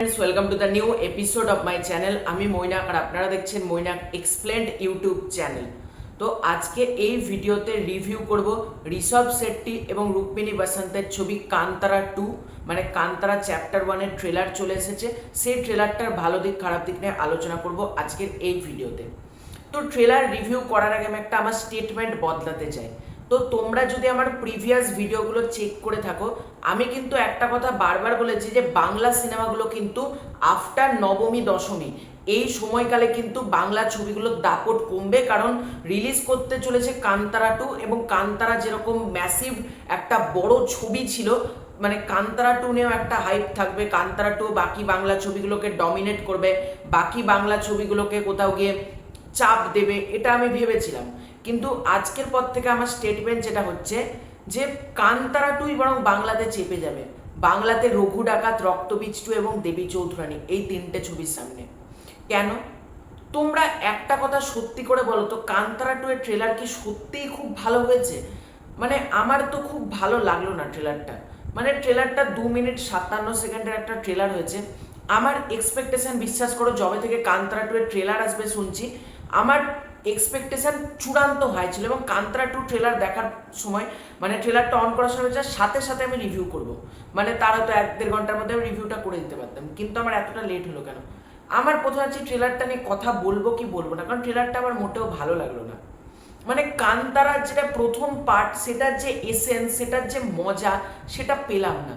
Welcome to the new episode of my channel আমি মৈনাক আর আপনারা দেখছেন মৈনাক এক্সপ্লেন্ড ইউটিউব চ্যানেল তো আজকে এই ভিডিওতে রিভিউ করব ঋষভ শেট্টি এবং রুক্মিণী বসন্তের ছবি কান্তারা টু মানে কান্তারা চ্যাপ্টার ওয়ানের ট্রেলার চলে এসেছে। সেই ট্রেলারটার ভালো দিক, খারাপ দিক নিয়ে আলোচনা করব আজকের এই ভিডিওতে। তো ট্রেলার রিভিউ করার আগে আমি একটা আমার স্টেটমেন্ট বদলাতে চাই। তো তোমরা যদি আমার প্রিভিয়াস ভিডিওগুলো চেক করে থাকো, আমি কিন্তু একটা কথা বারবার বলেছি যে বাংলা সিনেমাগুলো কিন্তু আফটার নবমী, দশমী, এই সময়কালে কিন্তু বাংলা ছবিগুলোর দাপট কমবে কারণ রিলিজ করতে চলেছে কান্তারা টু এবং কান্তারা যেরকম ম্যাসিভ একটা বড় ছবি ছিল মানে কান্তারা টু নিয়েও একটা হাইপ থাকবে, কান্তারা টু বাকি বাংলা ছবিগুলোকে ডমিনেট করবে, বাকি বাংলা ছবিগুলোকে কোথাও গিয়ে চাপ দেবে, এটা আমি ভেবেছিলাম। কিন্তু আজকের পর থেকে আমার স্টেটমেন্ট যেটা হচ্ছে যে কান্তারা টুই বরং বাংলাতে চেপে যাবে। বাংলাতে রঘু ডাকাত রক্তবীজ টু এবং দেবী চৌধুরানী এই তিনটে ছবির সামনে। কেন? তোমরা একটা কথা সত্যি করে বলো তো কান্তারা টু এর ট্রেলার কি সত্যিই খুব ভালো হয়েছে? মানে আমার তো খুব ভালো লাগল না ট্রেলারটা মানে ট্রেলারটা দু মিনিট সাতান্ন সেকেন্ডের একটা ট্রেলার হয়েছে। আমার এক্সপেকটেশন বিশ্বাস করো জবে থেকে কান্তারা টু এর ট্রেলার আসবে শুনছি আমার এক্সপেকটেশন চূড়ান্ত হয়েছিল এবং কান্তারা টু ট্রেলার দেখার সময় মানে ট্রেলারটা অন করার সময় সাথে সাথে আমি রিভিউ করব। মানে তার হয়তো এক দেড় ঘণ্টার মধ্যে আমি রিভিউটা করে দিতে পারতাম। কিন্তু আমার এতটা লেট হলো কেন? আমার প্রথমে হচ্ছে ট্রেলারটা নিয়ে কথা বলব কি বলব না, কারণ ট্রেলারটা আমার মোটেও ভালো লাগল না। মানে কান্তারার যেটা প্রথম পার্ট সেটার যে এসেন্স সেটার যে মজা, সেটা পেলাম না।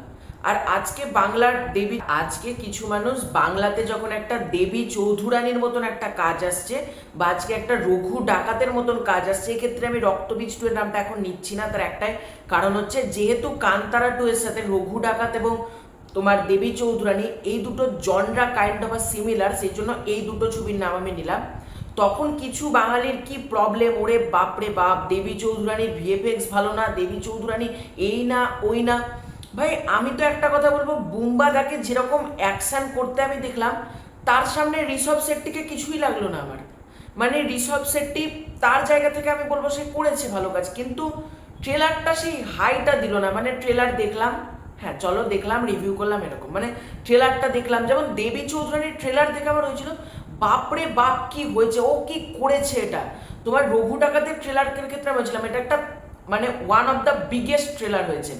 আর আজকে বাংলার দেবী, আজকে কিছু মানুষ বাংলাতে যখন একটা দেবী চৌধুরানীর মতন একটা কাজ আসছে বা আজকে একটা রঘু ডাকাতের মতন কাজ আসছে, এক্ষেত্রে আমি রক্তবীজ টু এর নামটা এখন নিচ্ছি না। তার একটাই কারণ হচ্ছে যেহেতু কান্তারা টু এর সাথে রঘু ডাকাত এবং তোমার দেবী চৌধুরানী, এই দুটো জনরা কাইন্ড অফ সিমিলার সেই জন্য এই দুটো ছবির নাম আমি নিলাম। তখন কিছু বাঙালির কি প্রবলেম ওরে বাপরে বাপ, দেবী চৌধুরানীর ভিএফএক্স ভালো না, দেবী চৌধুরানী এই না, ওই না। ভাই, আমি তো একটা কথা বলব, বুম্বা বুম্বাদাকে যেরকম অ্যাকশন করতে আমি দেখলাম, তার সামনে ঋষভ শেট্টিকে কিছুই লাগল না আমার। মানে ঋষভ শেট্টি তার জায়গা থেকে আমি বলব সে করেছে ভালো কাজ, কিন্তু ট্রেলারটা সেই হাইটা দিল না। মানে ট্রেলার দেখলাম হ্যাঁ চলো দেখলাম রিভিউ করলাম এরকম। মানে ট্রেলারটা দেখলাম, যেমন দেবী চৌধুরানীর ট্রেলার দেখে আমার হয়েছিল, বাপরে বাপ, কি হয়েছে, ও কি করেছে এটা? তোমার রঘু ডাকাতের ট্রেলারের ক্ষেত্রে আমি বলছিলাম, এটা একটা মানে one of the biggest trailer হয়েছে।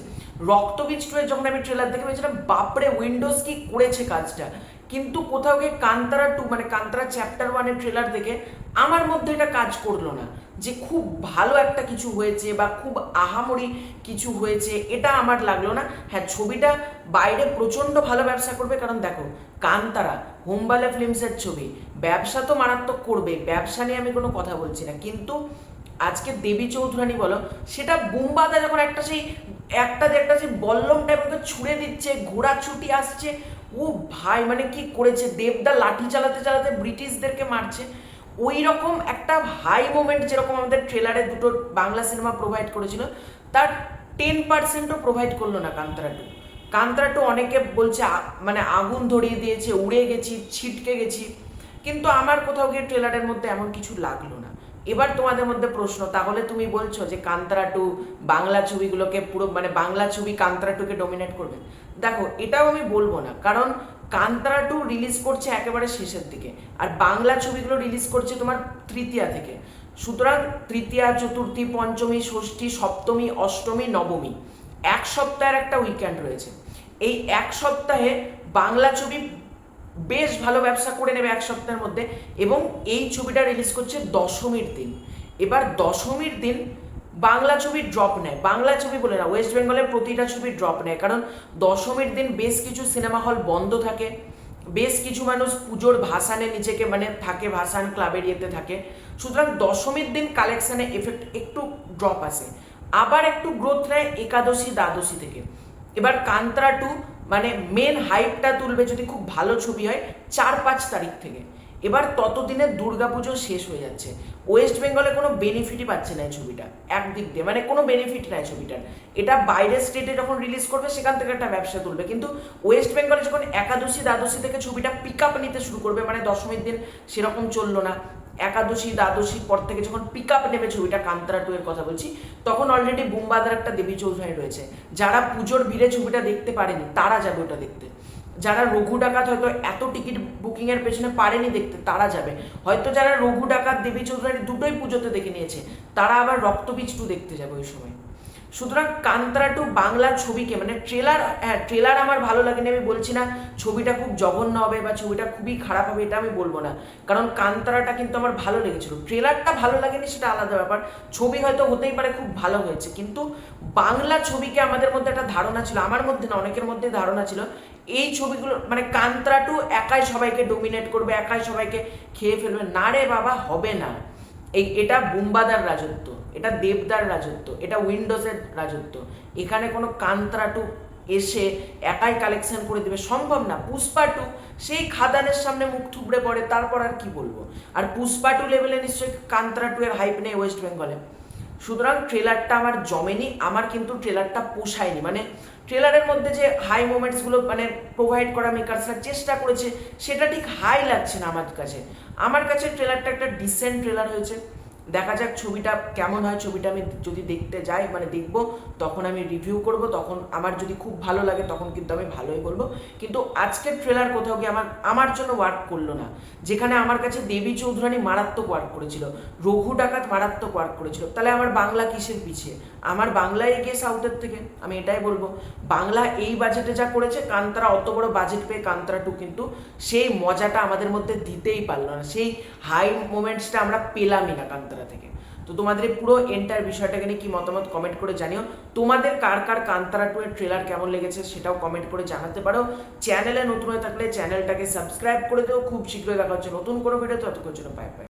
রক্তবীজ টু এর যখন আমি ট্রেলার দেখে ভেবেছিলাম, বাপরে উইন্ডোজ কি করেছে কাজটা? কিন্তু কোথাও গিয়ে কান্তারা টু মানে কান্তারা চ্যাপ্টার ওয়ানের ট্রেলার দেখে আমার মধ্যে এটা কাজ করল না। যে খুব ভালো একটা কিছু হয়েছে বা খুব আহামরি কিছু হয়েছে, এটা আমার লাগল না। হ্যাঁ ছবিটা বাইরে প্রচণ্ড ভালো ব্যবসা করবে, কারণ দেখো কান্তারা হোমবালে ফিল্মসের ছবি। ব্যবসা তো মারাত্মক করবে, ব্যবসা নিয়ে আমি কোনো কথা বলছি না। কিন্তু আজকে দেবী চৌধুরানী বলো, সেটা বুম্বাদা যখন একটা সেই, একটা যে একটা সেই বল্লম টাইপের ছুঁড়ে দিচ্ছে, ঘোড়া ছুটি আসছে, ও ভাই মানে কি করেছে? দেবদা লাঠি চালাতে চালাতে ব্রিটিশদেরকে মারছে। ওই রকম একটা হাই মোমেন্ট যেরকম আমাদের ট্রেলারে দুটো বাংলা সিনেমা প্রোভাইড করেছিল, তার টেন পার্সেন্টও প্রোভাইড করল না কান্তারা টু কান্তারা টু অনেকে বলছে মানে আগুন ধরিয়ে দিয়েছে, উড়ে গেছি, ছিটকে গেছি। কিন্তু আমার কোথাও গিয়ে ট্রেলারের মধ্যে এমন কিছু লাগল না। এবার তোমাদের মধ্যে প্রশ্ন, তাহলে তুমি বলছো যে কান্তারা টু বাংলা ছবিগুলোকে পুরো মানে বাংলা ছবি কান্তারা টুকে ডমিনেট করবে? দেখো, এটাও আমি বলব না, কারণ কান্তারা টু রিলিজ করছে একেবারে শেষের দিকে, আর বাংলা ছবিগুলো রিলিজ করছে তোমার তৃতীয়া থেকে। সুতরাং তৃতীয়া, চতুর্থী, পঞ্চমী, ষষ্ঠী, সপ্তমী, অষ্টমী, নবমী, এক সপ্তাহের একটা উইকেন্ড রয়েছে। এই এক সপ্তাহে বাংলা ছবি বেশ ভালো ব্যবসা করে নেবে এক সপ্তাহের মধ্যে এবং এই ছবিটা রিলিজ করছে দশমীর দিন। এবার দশমীর দিন বাংলা ছবি ড্রপ নেয়। বাংলা ছবি বলে না ওয়েস্ট বেঙ্গলের প্রতিটা ছবি ড্রপ নেয়। কারণ দশমীর দিন বেশ কিছু সিনেমা হল বন্ধ থাকে, বেশ কিছু মানুষ পুজোর ভাসানে নিজেকে মানে থাকে, ভাসান ক্লাবের ইয়েতে থাকে। সুতরাং দশমীর দিন কালেকশানে এফেক্ট একটু ড্রপ আসে। আবার একটু গ্রোথ নেয় একাদশী, দ্বাদশী থেকে। এবার কান্তারা টু মানে মেন হাইপটা তুলবে যদি খুব ভালো ছবি হয় চার পাঁচ তারিখ থেকে। এবার ততদিনে দুর্গাপুজো শেষ হয়ে যাচ্ছে। ওয়েস্ট বেঙ্গলে কোনো বেনিফিটই পাচ্ছে না এই ছবিটা, একদিক দিয়ে। মানে কোনো বেনিফিট নাই ছবিটার। এটা বাইরের স্টেটে যখন রিলিজ করবে, সেখান থেকে একটা ব্যবসা তুলবে। কিন্তু ওয়েস্ট বেঙ্গলে যখন একাদশী দ্বাদশী থেকে ছবিটা পিক আপ নিতে শুরু করবে মানে দশমীর দিন সেরকম চলল না। একাদশী, দ্বাদশীর পর থেকে যখন পিক আপ নেবে ছবিটা কান্তারা টু এর কথা বলছি, তখন অলরেডি বুম্বাদার একটা দেবী চৌধুরী রয়েছে। যারা পুজোর ভিড়ে ছবিটা দেখতে পারেনি, তারা যাবে ওটা দেখতে। যারা রঘু ডাকাত হয়তো এত টিকিট বুকিং এর পেছনে পারেনি দেখতে, তারা যাবে। হয়তো যারা রঘু ডাকাত, দেবী চৌধুরী দুটোই পুজোতে দেখে নিয়েছে, তারা আবার রক্তবীজ টু দেখতে যাবে ওই সময়। সুতরাং কান্তারা টু বাংলা ছবিকে মানে ট্রেলার হ্যাঁ ট্রেলার আমার ভালো লাগেনি, আমি বলছি না ছবিটা খুব জঘন্য হবে বা ছবিটা খুবই খারাপ হবে, এটা আমি বলব না। কারণ কান্তারাটা কিন্তু আমার ভালো লেগেছিল। ট্রেলারটা ভালো লাগেনি, সেটা আলাদা ব্যাপার। ছবি হয়তো হতেই পারে খুব ভালো হয়েছে, কিন্তু বাংলা ছবিকে আমাদের মধ্যে একটা ধারণা ছিল, আমার মধ্যে না, অনেকের মধ্যে ধারণা ছিল, এই ছবিগুলো মানে কান্তারা টু একাই সবাইকে ডোমিনেট করবে, একাই সবাইকে খেয়ে ফেলবে। না রে বাবা, হবে না। এই, এটা বুম্বাদার রাজত্ব। এটা দেবদার রাজত্ব, এটা উইন্ডোজের রাজত্ব। এখানে কোনো কান্তারা টু এসে একাই কালেকশন করে দেবে, সম্ভব না। পুষ্পা টু, সেই খাদানের সামনে মুখ থুবড়ে পড়ে, তারপর আর কি বলব? আর পুষ্পা টু লেভেলে নিশ্চয়ই কান্তারা টু এর হাইপ নেই ওয়েস্ট বেঙ্গলে সুতরাং ট্রেলারটা আমার জমেনি, আমার কিন্তু ট্রেলারটা পোষায়নি। মানে ট্রেলারের মধ্যে যে হাই মোমেন্টসগুলো মানে প্রোভাইড করা মেকার্সরা চেষ্টা করেছে, সেটা ঠিক হাই লাগছে না আমার কাছে। আমার কাছে ট্রেলারটা একটা ডিসেন্ট ট্রেলার হয়েছে। দেখা যাক ছবিটা কেমন হয়, ছবিটা আমি যদি দেখতে যাই মানে দেখব, তখন আমি রিভিউ করব, তখন আমার যদি খুব ভালো লাগে, তখন কিন্তু আমি ভালোই বলব কিন্তু আজকের ট্রেলার কোথাও গিয়ে আমার আমার জন্য ওয়ার্ক করল না। যেখানে আমার কাছে দেবী চৌধুরানী মারাত্মক ওয়ার্ক করেছিল, রঘু ডাকাত মারাত্মক ওয়ার্ক করেছিল। তাহলে আমার বাংলা কিসের পিছিয়ে আমার বাংলা এগিয়ে সাউথের থেকে, আমি এটাই বলব। বাংলা এই বাজেটে যা করেছে, কান্তারা অত বড় বাজেট পেয়ে কান্তারা টু কিন্তু সেই মজাটা আমাদের মধ্যে দিতেই পারল না। সেই হাই মোমেন্টসটা আমরা পেলামই না কান্তারা থেকে। তো তোমাদের পুরো এন্টার বিষয়টাকে নিয়ে কি মতামত কমেন্ট করে জানিও। তোমাদের কার কার কান্তারা টু এর ট্রেলার কেমন লেগেছে সেটাও কমেন্ট করে জানাতে পারো। চ্যানেলে নতুন হয়ে থাকলে চ্যানেলটাকে সাবস্ক্রাইব করে দেও। খুব শীঘ্রই দেখা হচ্ছে নতুন কোনো ভিডিও ততক্ষণ জন্য পাই পাই